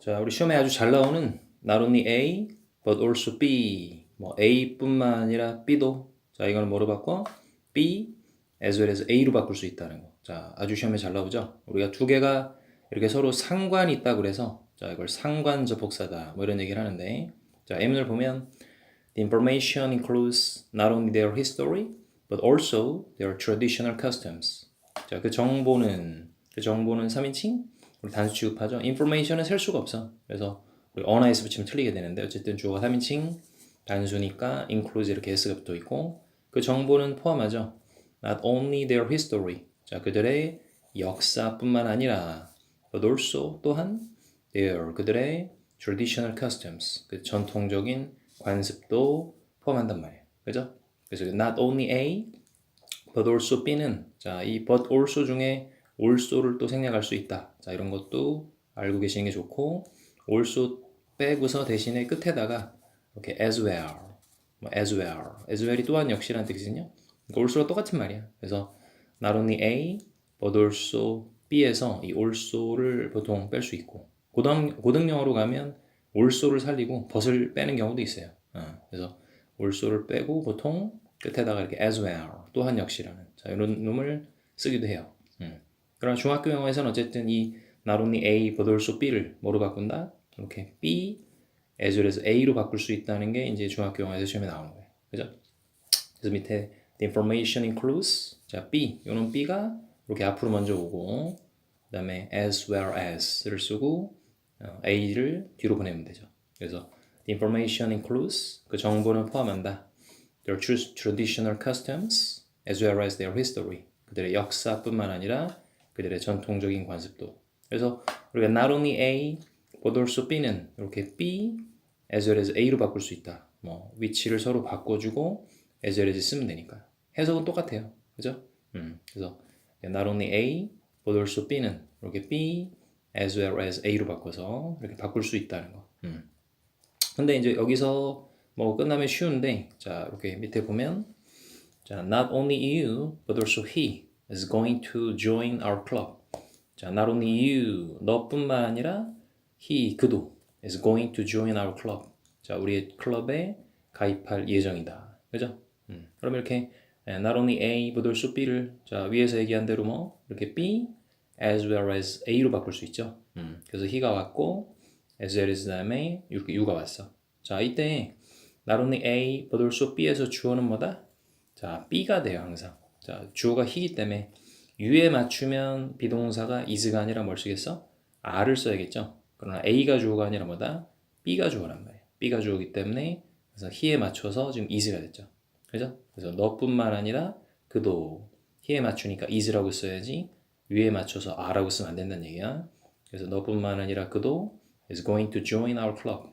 자, 우리 시험에 아주 잘 나오는 not only A but also B. 뭐 A뿐만 아니라 B도 자, 이거는 뭐로 바꿔? B as well as A로 바꿀 수 있다는 거. 자, 아주 시험에 잘 나오죠? 우리가 두 개가 이렇게 서로 상관이 있다 그래서 자, 이걸 상관적 복사다. 뭐 이런 얘기를 하는데 자, M을 보면 The information includes not only their history but also their traditional customs. 자, 그 정보는 그 정보는 3인칭 우리 단수 취급하죠. information은 셀 수가 없어. 그래서 우리 언어에서 붙이면 틀리게 되는데 어쨌든 주어가 3인칭 단수니까 includes 이렇게 s가 붙어 있고 그 정보는 포함하죠. not only their history. 자, 그들의 역사뿐만 아니라 but also 또한 their 그들의 traditional customs. 그 전통적인 관습도 포함한단 말이에요. 그죠? 그래서 not only A but also B는 자, 이 but also 중에 also를 또 생략할 수 있다. 자, 이런 것도 알고 계시는 게 좋고 also 빼고서 대신에 끝에다가 이렇게 as well, 뭐 as well, as well이 또한 역시라는 뜻이거든요. 그러니까 also가 똑같은 말이야. 그래서 not only A but also B에서 이 also를 보통 뺄 수 있고 고등 고등 영어로 가면 also를 살리고 but을 빼는 경우도 있어요. 어, 그래서 also를 빼고 보통 끝에다가 이렇게 as well 또한 역시라는 자 이런 놈을 쓰기도 해요. 음. 그러나 중학교 영어에서는 어쨌든 이 only A also B를 뭐로 바꾼다? 이렇게 B as well as A로 바꿀 수 있다는 게 이제 중학교 영어에서 시험에 나오는 거예요. 그죠? 그래서 밑에 the information includes 자 B 요는 B가 이렇게 앞으로 먼저 오고 그 다음에 as well as를 쓰고 어, A를 뒤로 보내면 되죠. 그래서 the information includes 그 정보는 포함한다. their traditional customs as well as their history 그들의 역사뿐만 아니라 그들의 전통적인 관습도. 그래서 우리가 not only A but also B는 이렇게 B as well as A로 바꿀 수 있다. 뭐 위치를 서로 바꿔주고 as well as 쓰면 되니까 해석은 똑같아요. 그죠? 음, 그래서 not only A but also B는 이렇게 B as well as A로 바꿔서 이렇게 바꿀 수 있다는 거. 음. 근데 이제 여기서 뭐 끝나면 쉬운데 자 이렇게 밑에 보면 자 not only you but also he is going to join our club. 자 not only you 너뿐만 아니라 he 그도 is going to join our club. 자 우리의 클럽에 가입할 예정이다. 그죠? 음. 그럼 이렇게 예, not only A but B를 자 위에서 얘기한 대로 뭐 이렇게 B as well as A로 바꿀 수 있죠. 음. 그래서 he가 왔고 as well as 다음에 이렇게 you가 왔어. 자 이때 not only A but B에서 주어는 뭐다? 자 B가 돼요 항상. 자 주어가 he이기 때문에 you에 맞추면 비동사가 is가 아니라 뭘 쓰겠어? are를 써야겠죠. 그러나 A가 주어가 아니라 뭐다? B가 주어란 말이에요. B가 주어기 때문에 그래서 he에 맞춰서 지금 is가 됐죠. 그죠? 그래서 너뿐만 아니라 그도 he에 맞추니까 is라고 써야지 위에 맞춰서 a라고 쓰면 안 된다는 얘기야. 그래서 너뿐만 아니라 그도 is going to join our club.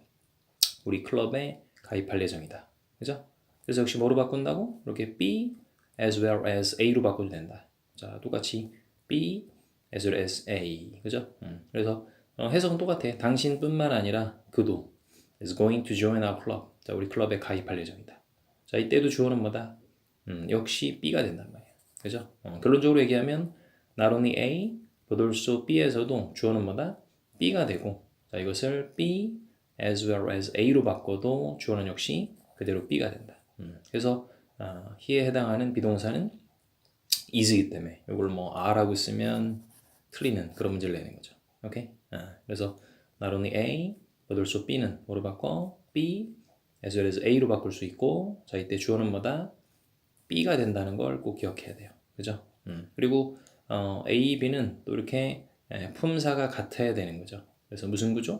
우리 클럽에 가입할 예정이다. 그죠? 그래서 역시 뭐로 바꾼다고? 이렇게 B as well as A로 바꿔도 된다. 자, 똑같이 B as well as A. 그죠? 음, 그래서 어, 해석은 똑같아. 당신뿐만 아니라 그도 is going to join our club. 자, 우리 클럽에 가입할 예정이다. 자, 이때도 주어는 뭐다? 음, 역시 B가 된단 말이야. 그죠? 어, 결론적으로 얘기하면 not only A but also B에서도 주어는 뭐다? B가 되고 자, 이것을 B as well as A로 바꿔도 주어는 역시 그대로 B가 된다. 음, 그래서 아, he에 해당하는 비동사는 is이기 때문에 이걸 뭐 are라고 쓰면 틀리는 그런 문제를 내는 거죠. 오케이? 아, 그래서 not only A but also B는 뭐로 바꿔? B as well as A로 바꿀 수 있고 자 이때 주어는 뭐다? B가 된다는 걸 꼭 기억해야 돼요. 그죠? 음, 그리고 어, A, B는 또 이렇게 예, 품사가 같아야 되는 거죠. 그래서 무슨 구조?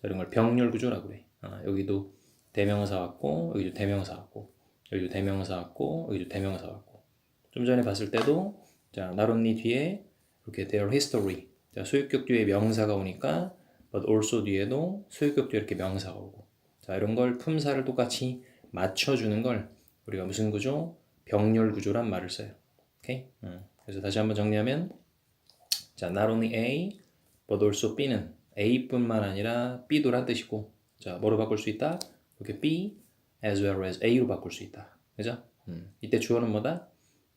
자, 이런 걸 병렬 구조라고 그래. 아, 여기도 대명사 왔고 여기도 대명사 왔고 여기도 대명사 왔고 여기도 대명사 왔고 좀 전에 봤을 때도 자 나론니 뒤에 이렇게 their history 자 소유격 뒤에 명사가 오니까 but also 뒤에도 소유격 뒤에 이렇게 명사가 오고 자 이런 걸 품사를 똑같이 맞춰주는 걸 우리가 무슨 구조? 병렬 구조란 말을 써요. 오케이? 음. 그래서 다시 한번 정리하면 자 only A but also B는 A뿐만 아니라 B도란 뜻이고 자 뭐로 바꿀 수 있다? 이렇게 B as well as A로 바꿀 수 있다. 그죠? 음. 이때 주어는 뭐다?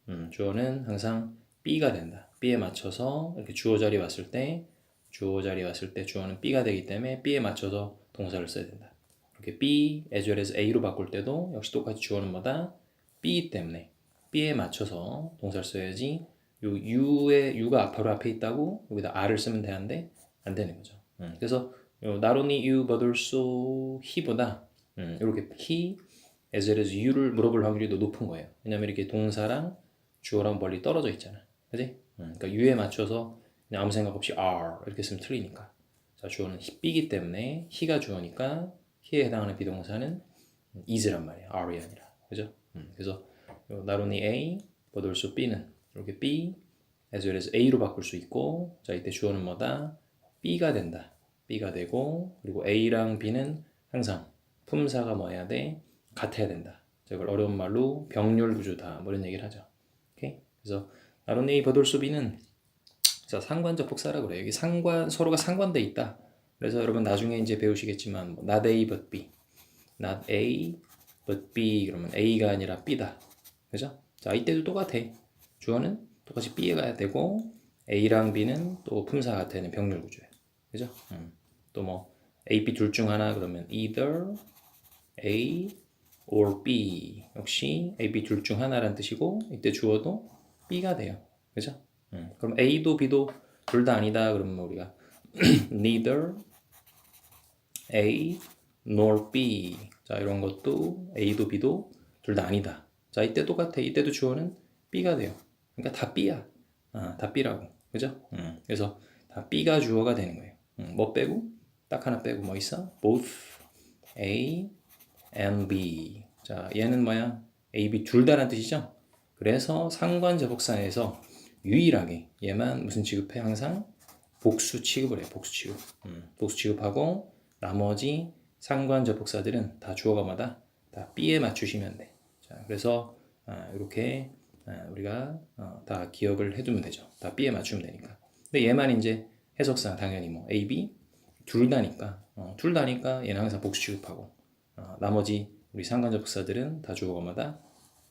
음, 주어는 항상 B가 된다. B에 맞춰서 이렇게 주어 자리 왔을 때 주어 자리에 왔을 때 주어는 B가 되기 때문에 B에 맞춰서 동사를 써야 된다. 이렇게 B as well as A로 바꿀 때도 역시 똑같이 주어는 뭐다? B 때문에 B에 맞춰서 동사를 써야지 요 U에 U가 앞으로 앞에 있다고 여기다 R을 쓰면 되는데 안 되는 거죠. 음, 그래서 요 not only you but also he보다 음, 이렇게 he as well as you를 물어볼 확률이 더 높은 거예요. 왜냐면 이렇게 동사랑 주어랑 멀리 떨어져 있잖아. 그지? 음, 그러니까 you에 맞춰서 그냥 아무 생각 없이 are 이렇게 쓰면 틀리니까. 자, 주어는 he, B이기 때문에 he가 주어니까 he에 해당하는 비동사는 is란 말이야. are이 아니라. 그죠? 음, 그래서 요 not only A but also B는 이렇게 B as well as A로 바꿀 수 있고 자, 이때 주어는 뭐다? B가 된다. B가 되고 그리고 A랑 B는 항상 품사가 뭐야 돼? 같아야 된다. 자, 이걸 어려운 말로 병렬 구조다. 뭐 이런 얘기를 하죠. 오케이? 그래서 also B는 자, 상관적 복사라고 그래요. 여기 상관 서로가 상관돼 있다. 그래서 여러분 나중에 이제 배우시겠지만 뭐 not A but B, not A but B 그러면 A가 아니라 B다. 그죠? 자, 이때도 똑같아. 주어는 똑같이 B에 가야 되고 A랑 B는 또 품사 같아야 되는 병렬 구조예요. 그죠? 음. 또뭐 A, B 둘 중 하나 그러면 either A or B 역시 A, B 둘 중 하나란 뜻이고 이때 주어도 B가 돼요. 그죠? 음. 그럼 A도 B도 둘 다 아니다 그러면 우리가 neither A nor B 자 이런 것도 A도 B도 둘 다 아니다. 자 이때 똑같아. 이때도 주어는 B가 돼요. 그러니까 다 B야. 아, 다 B라고. 그죠? 음. 그래서 다 B가 주어가 되는 거예요. 음, 뭐 빼고? 딱 하나 빼고 뭐 있어? both A and B. 자, 얘는 뭐야? A, B 둘 다란 뜻이죠? 그래서 상관접속사에서 유일하게 얘만 무슨 취급해? 항상 복수 취급을 해. 복수 취급. 음, 복수 취급하고 나머지 상관 접속사들은 다 주어가마다 다 B에 맞추시면 돼. 자, 그래서 아, 이렇게 아, 우리가 어, 다 기억을 해두면 되죠. 다 B에 맞추면 되니까. 근데 얘만 이제 해석상 당연히 뭐 A, B 둘 다니까 어, 둘 다니까 얘는 항상 복수 취급하고 어, 나머지 우리 상관접속사들은 다 주어가마다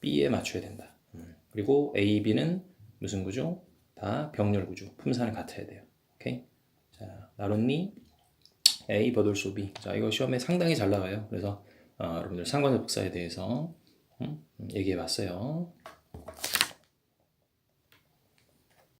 B에 맞춰야 된다. 음. 그리고 A, B는 무슨 구조? 다 병렬 구조. 품사는 같아야 돼요. 오케이? 자, 나론니 A, also B. 자, 이거 시험에 상당히 잘 나와요. 그래서 어, 여러분들 상관접속사에 대해서 음, 얘기해 봤어요.